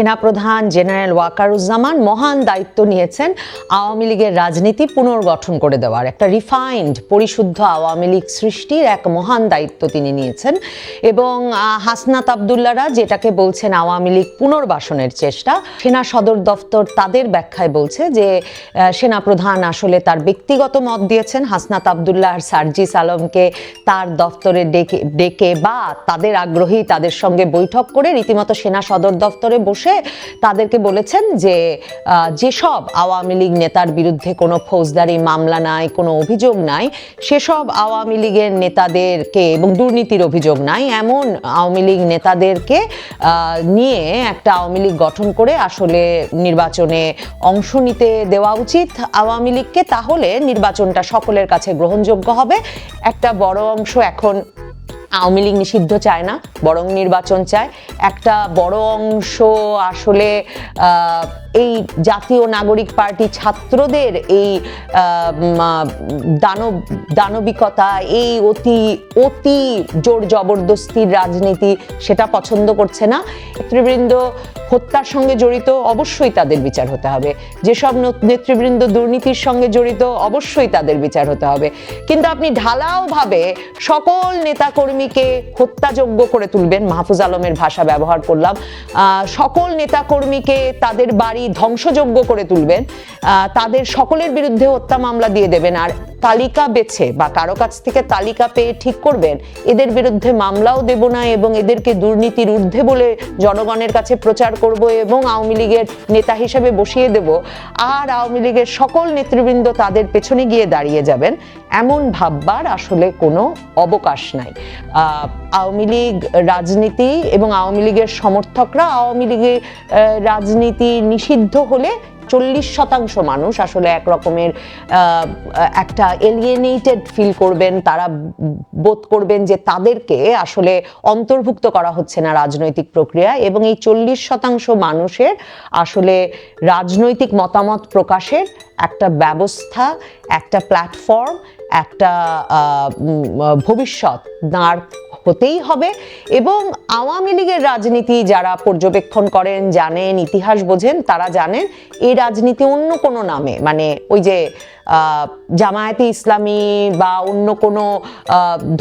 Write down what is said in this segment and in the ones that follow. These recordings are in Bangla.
সেনাপ্রধান জেনারেল ওয়াকারুজ্জামান মহান দায়িত্ব নিয়েছেন আওয়ামী লীগের রাজনীতি পুনর্গঠন করে দেওয়ার। একটা রিফাইন্ড পরিশুদ্ধ আওয়ামী লীগ সৃষ্টির এক মহান দায়িত্ব তিনি নিয়েছেন। এবং হাসনাত আবদুল্লারা যেটাকে বলছেন আওয়ামী লীগ পুনর্বাসনের চেষ্টা, সেনা সদর দফতর তাদের ব্যাখ্যায় বলছে যে সেনাপ্রধান আসলে তার ব্যক্তিগত মত দিয়েছেন। হাসনাত আবদুল্লাহ আর সার্জিস আলমকে তার দফতরে ডেকে ডেকে বা তাদের আগ্রহী তাদের সঙ্গে বৈঠক করে রীতিমতো সেনা সদর দফতরে বসে তাদেরকে বলেছেন যে যেসব আওয়ামী লীগ নেতার বিরুদ্ধে কোনো ফৌজদারি মামলা নাই, কোনো অভিযোগ নাই, সেসব আওয়ামী লীগের নেতাদেরকে এবং দুর্নীতির অভিযোগ নাই, এমন আওয়ামী লীগ নেতাদেরকে নিয়ে একটা আওয়ামী লীগ গঠন করে আসলে নির্বাচনে অংশ নিতে দেওয়া উচিত আওয়ামী লীগকে, তাহলে নির্বাচনটা সকলের কাছে গ্রহণযোগ্য হবে। একটা বড় অংশ এখন আওয়ামী লীগ নিষিদ্ধ চায় না, বরং নির্বাচন চায়। একটা বড় অংশ আসলে এই জাতীয় নাগরিক পার্টি ছাত্রদের এই দানব, দানবিকতা, এই অতি অতি জোর জবরদস্তির রাজনীতি সেটা পছন্দ করছে না। নেতৃবৃন্দ হত্যার সঙ্গে জড়িত অবশ্যই তাদের বিচার হতে হবে। যেসব নেতৃবৃন্দ দুর্নীতির সঙ্গে জড়িত অবশ্যই তাদের বিচার হতে হবে। কিন্তু আপনি ঢালাওভাবে সকল নেতাকর্মীকে হত্যাযোগ্য করে তুলবেন মাহফুজ আলমের ভাষা ব্যবহার করলাম। সকল নেতাকর্মীকে তাদের বাড়ি ধ্বংসযোগ্য করে তুলবেন। তাদের সকলের বিরুদ্ধে হত্যা মামলা দিয়ে দেবেন। আর তালিকা বেছে বা কারও কাছ থেকে তালিকা পেয়ে ঠিক করবেন। এদের বিরুদ্ধে মামলাও দেব না এবং এদেরকে দুর্নীতির ঊর্ধ্বে বলে জনগণের কাছে প্রচার করব এবং আওয়ামী লীগের নেতা হিসেবে বসিয়ে দেব। আর আওয়ামী লীগের সকল নেতৃবৃন্দ তাদের পেছনে গিয়ে দাঁড়িয়ে যাবেন। এমন ভাববার আসলে কোনো অবকাশ নাই। আওয়ামী লীগ রাজনীতি এবং আওয়ামী লীগের সমর্থকরা আওয়ামী লীগের রাজনীতি নিষিদ্ধ হলে চল্লিশ শতাংশ মানুষ আসলে এক রকমের একটা এলিয়েনেটেড ফিল করবেন, তারা বোধ করবেন যে তাদেরকে আসলে অন্তর্ভুক্ত করা হচ্ছে না রাজনৈতিক প্রক্রিয়া এবং এই চল্লিশ শতাংশ মানুষের আসলে রাজনৈতিক মতামত প্রকাশের একটা ব্যবস্থা, একটা প্ল্যাটফর্ম একটা ভবিষ্যৎ দাঁড় হতেই হবে এবং আওয়ামী লীগের রাজনীতি যারা পর্যবেক্ষণ করেন, জানেন, ইতিহাস বোঝেন, তারা জানেন এই রাজনীতি অন্য কোনো নামে। মানে ওই যে জামায়াতে ইসলামী বা অন্য কোনো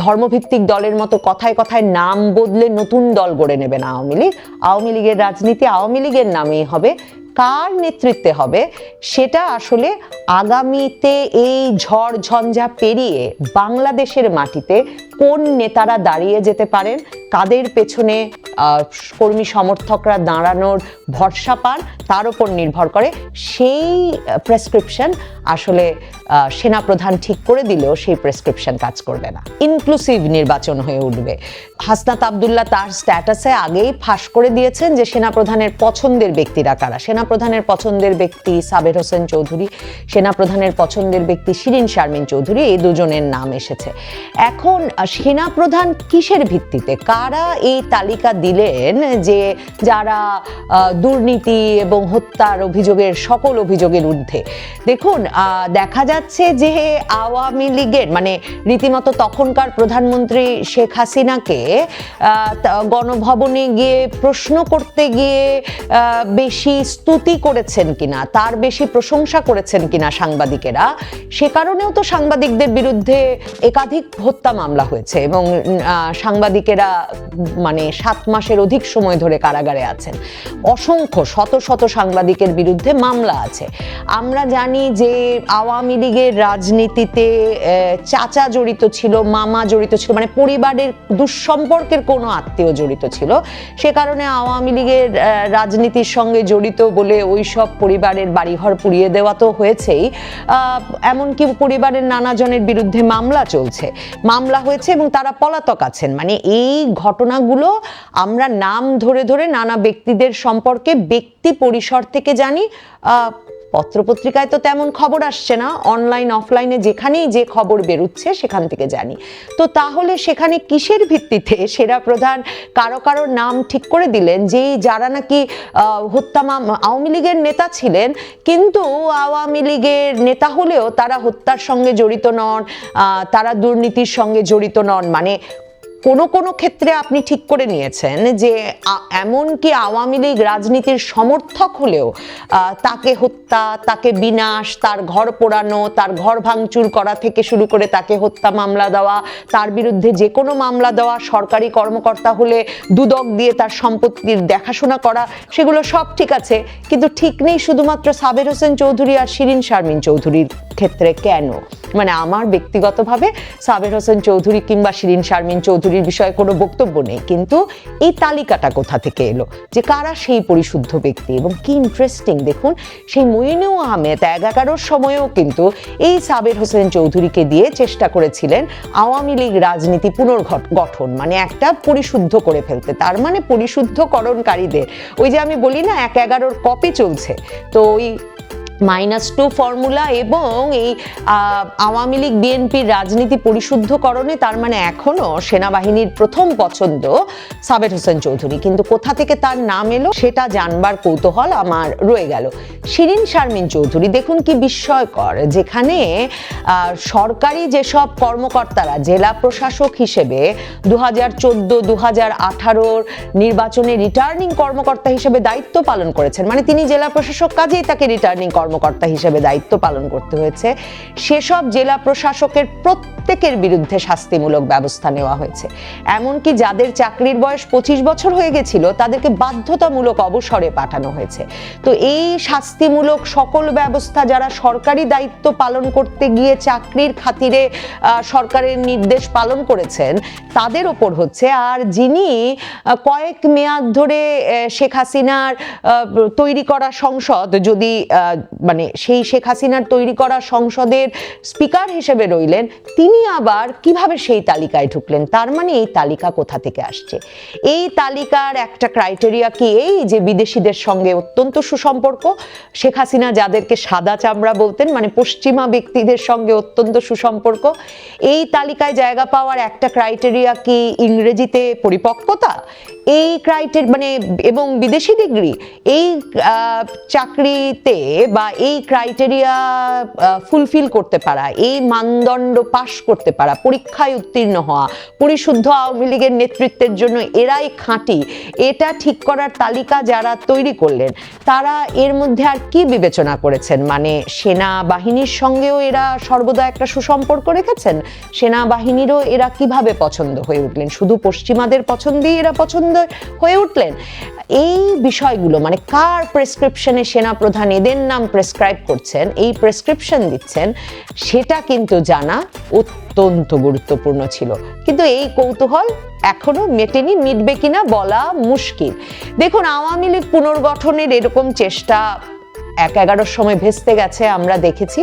ধর্মভিত্তিক দলের মতো কথায় কথায় নাম বদলে নতুন দল গড়ে নেবে না আওয়ামী লীগ। আওয়ামী লীগের রাজনীতি আওয়ামী লীগের নামেই হবে। কার নেতৃত্বে হবে? সেটা আসলে আগামীতে এই ঝড় ঝঞ্ঝা পেরিয়ে বাংলাদেশের মাটিতে কোন নেতারা দাঁড়িয়ে যেতে পারেন কাদের পেছনে কর্মী সমর্থকরা দাঁড়ানোর ভরসা পান তার উপর নির্ভর করে। সেই প্রেসক্রিপশন আসলে আহ, সেনাপ্রধান ঠিক করে দিলেও সেই প্রেসক্রিপশন কাজ করবে না। ইনক্লুসিভ নির্বাচন হয়ে উঠবে। হাসনাত আবদুল্লাহ তার স্ট্যাটাসে আগেই ফাঁস করে দিয়েছেন যে সেনাপ্রধানের পছন্দের ব্যক্তিরা কারা? সেনাপ্রধানের পছন্দের ব্যক্তি সাবের হোসেন চৌধুরী সেনাপ্রধানের পছন্দের ব্যক্তি শিরিন শারমিন চৌধুরী এই দুজনের নাম এসেছে। এখন আহ, সেনাপ্রধান কিসের ভিত্তিতে? কারা এই তালিকা দিলেন যে যারা দুর্নীতি এবং হত্যার অভিযোগের সকল অভিযোগের ঊর্ধ্বে? দেখুন দেখা যাচ্ছে যে আওয়ামী লীগের মানে রীতিমতো তখনকার প্রধানমন্ত্রী শেখ হাসিনাকে গণভবনে গিয়ে প্রশ্ন করতে গিয়ে বেশি স্তুতি করেছেন কিনা তার বেশি প্রশংসা করেছেন কিনা সাংবাদিকেরা সে কারণেও তো সাংবাদিকদের বিরুদ্ধে একাধিক হত্যা মামলা হয়েছে। এবং সাংবাদিকেরা মানে সাত মাসের অধিক সময় ধরে কারাগারে আছেন। অসংখ্য, শত শত সাংবাদিকের বিরুদ্ধে মামলা আছে। আমরা জানি যে আওয়ামী লীগের রাজনীতিতে চাচা জড়িত ছিল, মামা জড়িত ছিল মানে পরিবারের দুঃসম্পর্কের কোনো আত্মীয় জড়িত ছিল। সে কারণে আওয়ামী লীগের রাজনীতির সঙ্গে জড়িত বলে ওই সব পরিবারের বাড়িঘর পুড়িয়ে দেওয়া তো হয়েছেই। এমনকি পরিবারের নানাজনের বিরুদ্ধে মামলা চলছে। মামলা হয়েছে এবং তারা পলাতক আছেন। মানে এই ঘটনাগুলো আমরা নাম ধরে ধরে নানা ব্যক্তিদের সম্পর্কে ব্যক্তি পরিসর থেকে জানি। পত্রপত্রিকায় তো তেমন খবর আসছে না। অনলাইন, অফলাইনে যেখানেই যে খবর বেরুচ্ছে সেখান থেকে জানি। তো তাহলে সেখানে কিসের ভিত্তিতে সেরা প্রধান কারও কারও নাম ঠিক করে দিলেন? যে যারা নাকি হত্যা আওয়ামী লীগের নেতা ছিলেন, কিন্তু আওয়ামী লীগের নেতা হলেও তারা হত্যার সঙ্গে জড়িত নন তারা দুর্নীতির সঙ্গে জড়িত নন। মানে কোনো কোনো ক্ষেত্রে আপনি ঠিক করে নিয়েছেন যে এমনকি আওয়ামী লীগ রাজনীতির সমর্থক হলেও তাকে হত্যা, তাকে বিনাশ, তার ঘর পোড়ানো, তার ঘর ভাঙচুর করা থেকে শুরু করে তাকে হত্যা মামলা দেওয়া, তার বিরুদ্ধে যে কোনো মামলা দেওয়া, সরকারি কর্মকর্তা হলে দুদক দিয়ে তার সম্পত্তির দেখাশোনা করা, সেগুলো সব ঠিক আছে। কিন্তু ঠিক নেই শুধুমাত্র সাবের হোসেন চৌধুরী আর শিরিন শারমিন চৌধুরীর ক্ষেত্রে কেন? মানে আমার ব্যক্তিগতভাবে সাবের হোসেন চৌধুরী কিংবা শিরিন শারমিন চৌধুরীর বিষয়ে কোনো বক্তব্য নেই, কিন্তু এই তালিকাটা কোথা থেকে এলো? যে কারা সেই পরিশুদ্ধ ব্যক্তি? এবং কি ইন্টারেস্টিং দেখুন, সেই মইনুল আহমেদ এক এগারোর সময়েও কিন্তু এই সাবের হোসেন চৌধুরীকে দিয়ে চেষ্টা করেছিলেন আওয়ামী লীগ রাজনীতি পুনর্গঠন মানে একটা পরিশুদ্ধ করে ফেলতে। তার মানে পরিশুদ্ধকরণকারীদের, ওই যে আমি বলি না, এক এগারোর কপি চলছে। তো ওই মাইনাস টু ফর্মুলা এবং এই আওয়ামী লীগ বিএনপির রাজনীতি পরিশুদ্ধকরণে তার মানে এখনও সেনাবাহিনীর প্রথম পছন্দ সাবের হোসেন চৌধুরী। কিন্তু কোথা থেকে তার নাম এলো সেটা জানবার কৌতূহল আমার রয়ে গেল। শিরিন শারমিন চৌধুরী, দেখুন কি বিস্ময়কর, যেখানে সরকারি যেসব কর্মকর্তারা, জেলা প্রশাসক হিসেবে দু হাজার চোদ্দ দু হাজার আঠারোর নির্বাচনে রিটার্নিং কর্মকর্তা হিসেবে দায়িত্ব পালন করেছেন। মানে তিনি জেলা প্রশাসক, কাজেই তাকে রিটার্নিং কর্মকর্তা হিসেবে দায়িত্ব পালন করতে হয়েছে। সেসব জেলা প্রশাসকের প্রত্যেকের বিরুদ্ধে শাস্তিমূলক ব্যবস্থা নেওয়া হয়েছে। এমনকি যাদের চাকরির বয়স পঁচিশ বছর হয়ে গেছিল, তাদেরকে বাধ্যতামূলক অবসরে পাঠানো হয়েছে। তো এই শাস্তিমূলক সকল ব্যবস্থা যারা সরকারি দায়িত্ব পালন করতে গিয়ে চাকরির খাতিরে সরকারের নির্দেশ পালন করেছেন, তাদের ওপর হচ্ছে আর যিনি কয়েক মেয়াদ ধরে শেখ হাসিনার তৈরি করা সংসদ যদি মানে সেই শেখ হাসিনার তৈরি করা সংসদের স্পিকার হিসেবে রইলেন, তিনি আবার কীভাবে সেই তালিকায় ঢুকলেন? তার মানে এই তালিকা কোথা থেকে আসছে? এই তালিকার একটা ক্রাইটেরিয়া কি এই যে বিদেশিদের সঙ্গে অত্যন্ত সুসম্পর্ক? শেখ হাসিনা যাদেরকে সাদা চামড়া বলতেন মানে পশ্চিমা ব্যক্তিদের সঙ্গে অত্যন্ত সুসম্পর্ক, এই তালিকায় জায়গা পাওয়ার একটা ক্রাইটেরিয়া কি ইংরেজিতে পরিপক্কতা? এই ক্রাইটের মানে এবং বিদেশি ডিগ্রি এই চাকরিতে বা এই ক্রাইটেরিয়া ফুলফিল করতে পারা, এই মানদণ্ড পাশ করতে পারা, পরীক্ষায় উত্তীর্ণ হওয়া, পরিশুদ্ধ আওয়ামী লীগের নেতৃত্বের জন্য এরাই খাঁটি, এটা ঠিক করার তালিকা যারা তৈরি করলেন, তারা এর মধ্যে আর কি বিবেচনা করেছেন? মানে সেনাবাহিনীর সঙ্গেও এরা সর্বদা একটা সুসম্পর্ক রেখেছেন? সেনাবাহিনীরও এরা কীভাবে পছন্দ হয়ে উঠলেন? শুধু পশ্চিমাদের পছন্দেই এরা পছন্দ হয়ে উঠলেন। এই বিষয়গুলো মানে কার প্রেসক্রিপশনে সেনাপ্রধান এদের নাম প্রেসক্রাইব করছেন, এই প্রেসক্রিপশন দিচ্ছেন, সেটা কিন্তু জানা অত্যন্ত গুরুত্বপূর্ণ ছিল। কিন্তু এই কৌতূহল এখনও মেটেনি, মিটবে কিনা বলা মুশকিল। দেখুন, আওয়ামী লীগ পুনর্গঠনের এরকম চেষ্টা এক এগারোর সময় ভেস্তে গেছে, আমরা দেখেছি।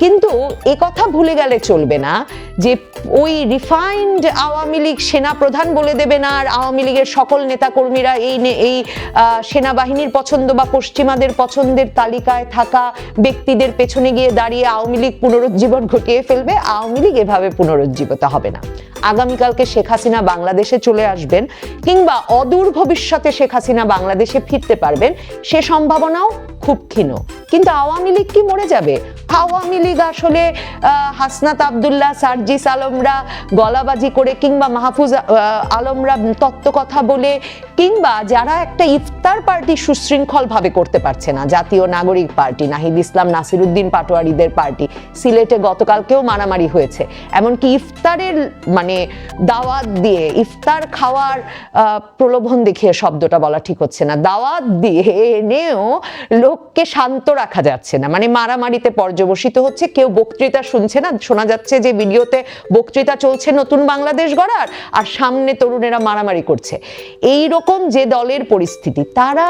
কিন্তু এ কথা ভুলে গেলে চলবে না যে ওই রিফাইন্ড আওয়ামী লীগ সেনা প্রধান বলে দেবে না আর আওয়ামী লীগের সকল নেতাকর্মীরা এই এই সেনাবাহিনীর পছন্দ বা পশ্চিমাদের পছন্দের তালিকায় থাকা ব্যক্তিদের পেছনে গিয়ে দাঁড়িয়ে আওয়ামী লীগ পুনরুজ্জীবন ঘটিয়ে ফেলবে, আওয়ামী লীগ এভাবে পুনরুজ্জীবিত হবে না। আগামীকালকে শেখ হাসিনা বাংলাদেশে চলে আসবেন কিংবা অদূর ভবিষ্যতে শেখ হাসিনা বাংলাদেশে ফিরতে পারবেন, সে সম্ভাবনাও খুব ক্ষীণ। কিন্তু আওয়ামী লীগ কি মরে যাবে? আওয়ামী লীগ আসলে হাসনাত আবদুল্লাহ, সার্জিস আলমরা গলাবাজি করে কিংবা মাহফুজ আলমরা তত্ত্ব কথা বলে কিংবা যারা একটা ইফতার পার্টি সুশৃঙ্খলভাবে করতে পারছে না, জাতীয় নাগরিক পার্টি, নাহিদ ইসলাম, নাসিরুদ্দিন পাটোয়ারিদের পার্টি, সিলেটে গতকালকেও মারামারি হয়েছে। এমনকি ইফতারের মানে দাওয়াত দিয়ে, ইফতার খাওয়ার প্রলোভন দেখিয়ে শব্দটা বলা ঠিক হচ্ছে না। দাওয়াত দিয়ে এনেও লোককে শান্ত রাখা যাচ্ছে না। মানে মারামারিতে পর্যবসিত হচ্ছে, কেউ বক্তৃতা শুনছে না। শোনা যাচ্ছে যে ভিডিওতে বক্তৃতা চলছে নতুন বাংলাদেশ গড়ার, আর সামনে তরুণেরা মারামারি করছে। এই রকম যে দলের পরিস্থিতি, তারা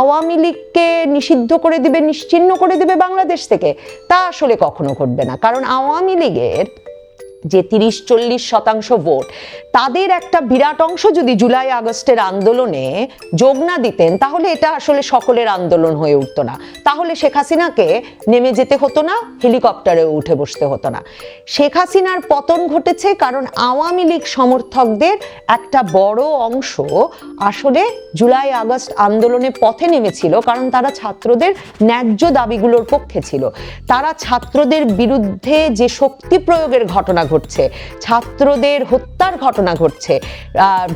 আওয়ামী লীগকে নিষিদ্ধ করে দিবে, নিশ্চিন্ন করে দিবে বাংলাদেশ থেকে, তা আসলে কখনো ঘটবে না। কারণ আওয়ামী লীগের যে তিরিশ চল্লিশ শতাংশ ভোট, তাদের একটা বিরাট অংশ যদি জুলাই আগস্টের আন্দোলনে যোগ না দিতেন, তাহলে এটা আসলে সকলের আন্দোলন হয়ে উঠতো না। তাহলে শেখ হাসিনাকে নেমে যেতে হতো না, হেলিকপ্টারে উঠে বসতে হতো না। শেখ হাসিনার পতন ঘটেছে কারণ আওয়ামী লীগ সমর্থকদের একটা বড় অংশ আসলে জুলাই আগস্ট আন্দোলনে পথে নেমেছিল, কারণ তারা ছাত্রদের ন্যায্য দাবিগুলোর পক্ষে ছিল। তারা ছাত্রদের বিরুদ্ধে যে শক্তি প্রয়োগের ঘটনা ঘটে ঘটছে। ছাত্রদের হত্যার ঘটনা ঘটছে।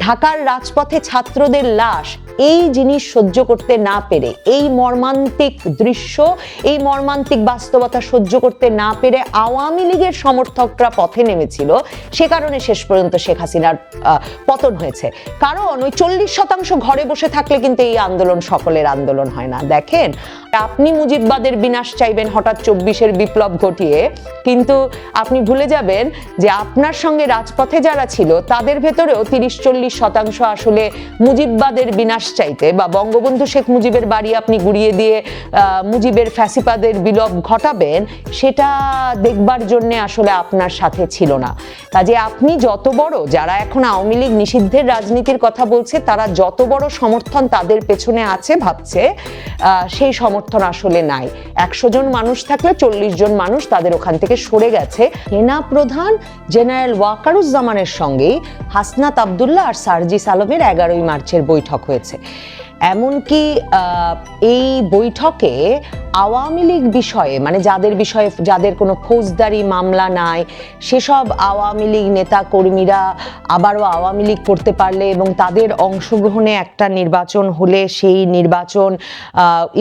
ঢাকার রাজপথে ছাত্রদের লাশ, এই জিনিস সহ্য করতে না পেরে, এই মর্মান্তিক দৃশ্য, এই মর্মান্তিক বাস্তবতা সহ্য করতে না পেরে আওয়ামী লীগের সমর্থকরা পথে নেমেছিল। সে কারণে শেষ পর্যন্ত শেখ হাসিনার পতন হয়েছে। কারণ ওই চল্লিশ শতাংশ ঘরে বসে থাকলে কিন্তু এই আন্দোলন সকলের আন্দোলন হয় না। দেখেন আপনি মুজিববাদের বিনাশ চাইবেন হঠাৎ চব্বিশের বিপ্লব ঘটিয়ে, কিন্তু আপনি ভুলে যাবেন যে আপনার সঙ্গে রাজপথে যারা ছিল, তাদের ভেতরেও তিরিশ চল্লিশ শতাংশ আসলে মুজিববাদের বিনাশ চাইতে বা বঙ্গবন্ধু শেখ মুজিবের বাড়ি আপনি গুড়িয়ে দিয়ে মুজিবের ফ্যাসিপাদের বিলোপ ঘটাবেন, সেটা দেখবার জন্যে আসলে আপনার সাথে ছিল না। কাজে আপনি যত বড়, যারা এখন আওয়ামী লীগ নিষিদ্ধের রাজনীতির কথা বলছে, তারা যত বড় সমর্থন তাদের পেছনে আছে, ভাবছে সেই সমর্থন আসলে নাই। একশো জন মানুষ থাকলে চল্লিশ জন মানুষ তাদের ওখান থেকে সরে গেছে। সেনা প্রধান জেনারেল ওয়াকারুজ্জামানের সঙ্গেই হাসনাত আবদুল্লাহ আর সার্জি আলমের এগারোই মার্চের বৈঠক হয়েছে। এমনকি এই বৈঠকে আওয়ামী লীগ বিষয়ে মানে যাদের বিষয়ে, যাদের কোনো ফৌজদারি মামলা নাই, সেসব আওয়ামী লীগ নেতা কর্মীরা আবারও আওয়ামী লীগ করতে পারলে এবং তাদের অংশগ্রহণে একটা নির্বাচন হলে সেই নির্বাচন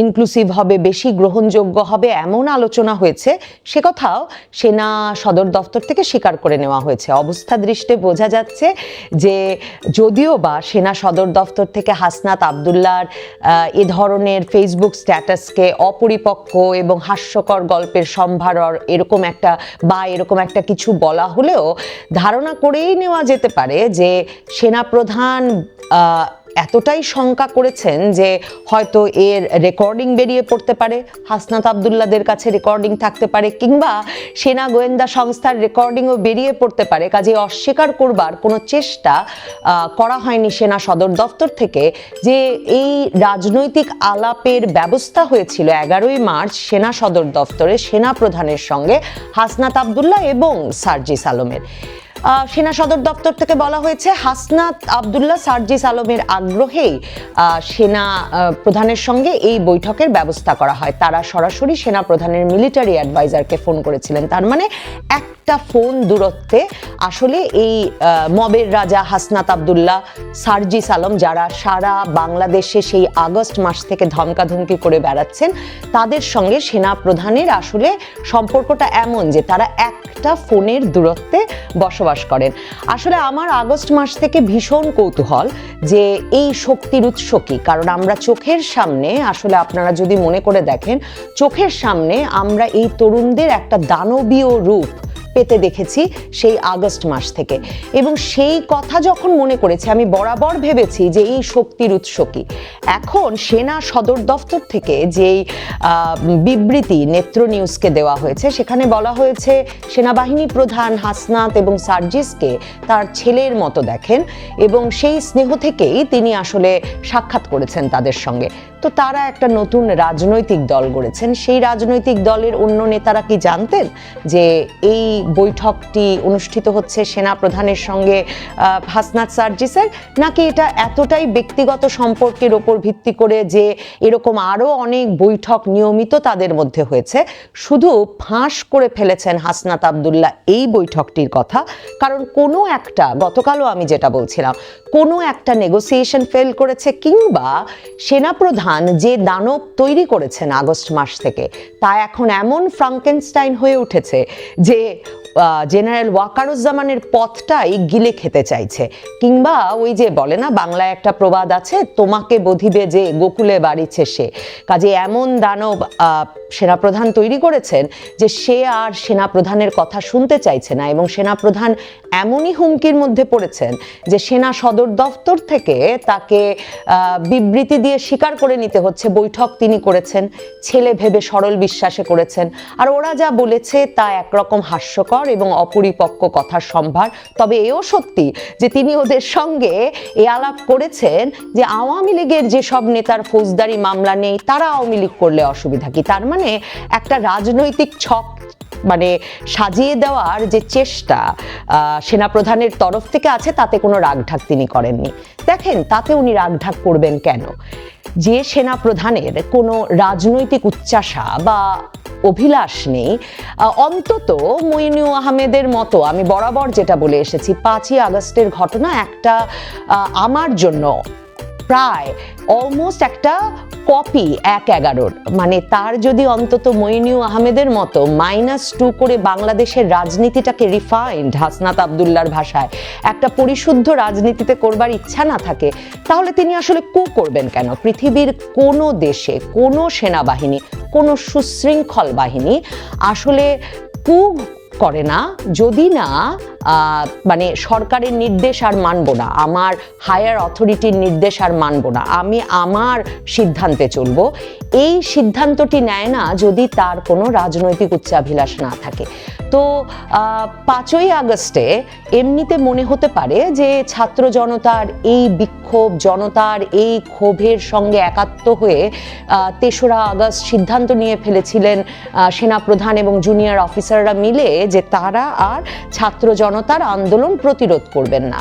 ইনক্লুসিভ হবে, বেশি গ্রহণযোগ্য হবে, এমন আলোচনা হয়েছে। সে কথাও সেনা সদর দফতর থেকে স্বীকার করে নেওয়া হয়েছে। অবস্থা দৃষ্টে বোঝা যাচ্ছে যে যদিও বা সেনা সদর দফতর থেকে হাসনাত আবদুল্লার আহ, এ ধরনের ফেসবুক স্ট্যাটাসকে অপরিপক্ক এবং হাস্যকর গল্পের সম্ভার এরকম একটা বা এরকম একটা কিছু বলা হলেও ধারণা করেই নেওয়া যেতে পারে যে সেনাপ্রধান এতটাই শঙ্কা করেছেন যে হয়তো এর রেকর্ডিং বেরিয়ে পড়তে পারে, হাসনাত আবদুল্লাদের কাছে রেকর্ডিং থাকতে পারে, কিংবা সেনা গোয়েন্দা সংস্থার রেকর্ডিংও বেরিয়ে পড়তে পারে। কাজে অস্বীকার করবার কোনো চেষ্টা করা হয়নি সেনা সদর দফতর থেকে যে এই রাজনৈতিক আলাপের ব্যবস্থা হয়েছিল এগারোই মার্চ সেনা সদর দফতরে সেনা প্রধানের সঙ্গে হাসনাত আবদুল্লাহ এবং সার্জিস আলমের। সেনা সদর দপ্তর থেকে বলা হয়েছে হাসনাত আবদুল্লাহ সার্জিস আলমের আগ্রহেই আহ, সেনা প্রধানের সঙ্গে এই বৈঠকের ব্যবস্থা করা হয়। তারা সরাসরি সেনা প্রধানের মিলিটারি অ্যাডভাইজারকে ফোন করেছিলেন। তার মানে একটা ফোন দূরত্বে আসলে এই মবের রাজা হাসনাত আবদুল্লাহ সার্জিস আলম যারা সারা বাংলাদেশে সেই আগস্ট মাস থেকে ধমকাধমকি করে বেড়াচ্ছেন তাদের সঙ্গে সেনা প্রধানের আসলে সম্পর্কটা এমন যে তারা একটা ফোনের দূরত্বে বসবাস করেন। আসলে আমার আগস্ট মাস থেকে ভীষণ কৌতূহল যে এই শক্তির উৎস কি, কারণ আমরা চোখের সামনে, আসলে আপনারা যদি মনে করে দেখেন, চোখের সামনে আমরা এই তরুণদের একটা দানবীয় রূপ পেতে দেখেছি সেই আগস্ট মাস থেকে। এবং সেই কথা যখন মনে করেছি, আমি বরাবর ভেবেছি যে এই শক্তির উৎস কি। এখন সেনা সদর দফতর থেকে যেই বিবৃতি নেত্র নিউজকে দেওয়া হয়েছে, সেখানে বলা হয়েছে, সেনাবাহিনী প্রধান হাসনাত এবং সার্জিসকে তার ছেলের মতো দেখেন এবং সেই স্নেহ থেকেই তিনি আসলে সাক্ষাৎ করেছেন তাদের সঙ্গে। তো তারা একটা নতুন রাজনৈতিক দল গড়েছেন। সেই রাজনৈতিক দলের অন্য নেতারা কি জানতেন যে এই বৈঠকটি অনুষ্ঠিত হচ্ছে সেনা প্রধানের সঙ্গে হাসনাত সার্জিসের। নাকি এটা এতটাই ব্যক্তিগত সম্পর্কের ওপর ভিত্তি করে যে এরকম আরও অনেক বৈঠক নিয়মিত তাদের মধ্যে হয়েছে? শুধু ফাঁস করে ফেলেছেন হাসনাত আবদুল্লাহ এই বৈঠকটির কথা। কারণ কোনো একটা, গতকালও আমি যেটা বলছিলাম, কোনো একটা নেগোসিয়েশন ফেল করেছে কিংবা সেনাপ্রধান যে দানব তৈরি করেছেন আগস্ট মাস থেকে, তা এখন এমন ফ্রাঙ্কেনস্টাইন হয়ে উঠেছে যে জেনারেল ওয়াকারুজ্জামানের পথটাই গিলে খেতে চাইছে। কিংবা ওই যে বলে না, বাংলায় একটা প্রবাদ আছে, তোমাকে বধিবে যে গোকুলে বাড়িছে সে। কাজে এমন দানব সেনাপ্রধান তৈরি করেছেন যে সে আর সেনাপ্রধানের কথা শুনতে চাইছে না। এবং সেনাপ্রধান এমনই হুমকির মধ্যে পড়েছেন যে সেনা সদর দফতর থেকে তাকে বিবৃতি দিয়ে স্বীকার করে নিতে হচ্ছে। বৈঠক তিনি করেছেন, ছেলে ভেবে সরল বিশ্বাসে করেছেন। আর ওরা যা বলেছে তা একরকম হাস্যকর। এবং অপরিপক্ক কথার সম্ভার। তবে এও সত্যি যে তিনি ওদের সঙ্গে এ আলাপ করেছেন যে আওয়ামী লীগের যেসব নেতার ফৌজদারি মামলা নেই, তারা আওয়ামী লীগ করলে অসুবিধা কি? তার মানে একটা রাজনৈতিক ছক মানে সাজিয়ে দেওয়ার যে চেষ্টা সেনাপ্রধানের তরফ থেকে আছে, তাতে কোনো রাগঢাক তিনি করেননি। দেখেন, তাতে উনি রাগঢাক করবেন কেন? যে সেনাপ্রধানের কোনো রাজনৈতিক উচ্চাসা বা অভিলাষ নেই। অন্তত মইনু আহমেদের মতো, আমি বরাবর যেটা বলে এসেছি, পাঁচই আগস্টের ঘটনা একটা আমার জন্য প্রায় অলমোস্ট একটা কপি এক এগারোর। মানে তার যদি অন্তত মইনিউ আহমেদের মতো মাইনাস টু করে বাংলাদেশের রাজনীতিটাকে রিফাইন্ড হাসনাত আবদুল্লার ভাষায় একটা পরিশুদ্ধ রাজনীতিতে করবার ইচ্ছা না থাকে, তাহলে তিনি আসলে কু করবেন কেন? পৃথিবীর কোনো দেশে, কোনো সেনাবাহিনী, কোনো সুশৃঙ্খল বাহিনী আসলে কু করে না, যদি না মানে সরকারের নির্দেশ আর মানবো না, আমার হায়ার অথরিটির নির্দেশ আর মানবো না, আমি আমার সিদ্ধান্তে চলবো। এই সিদ্ধান্তটি নেয় না যদি তার কোনো রাজনৈতিক উচ্চাভিলাষ না থাকে। তো পাঁচই আগস্টে এমনিতে মনে হতে পারে যে ছাত্র জনতার এই বিক্ষোভ, জনতার এই ক্ষোভের সঙ্গে একাত্ম হয়ে তেসরা আগস্ট সিদ্ধান্ত নিয়ে ফেলেছিলেন সেনাপ্রধান এবং জুনিয়র অফিসাররা মিলে যে তারা আর ছাত্র জনতার আন্দোলন প্রতিরোধ করবেন না।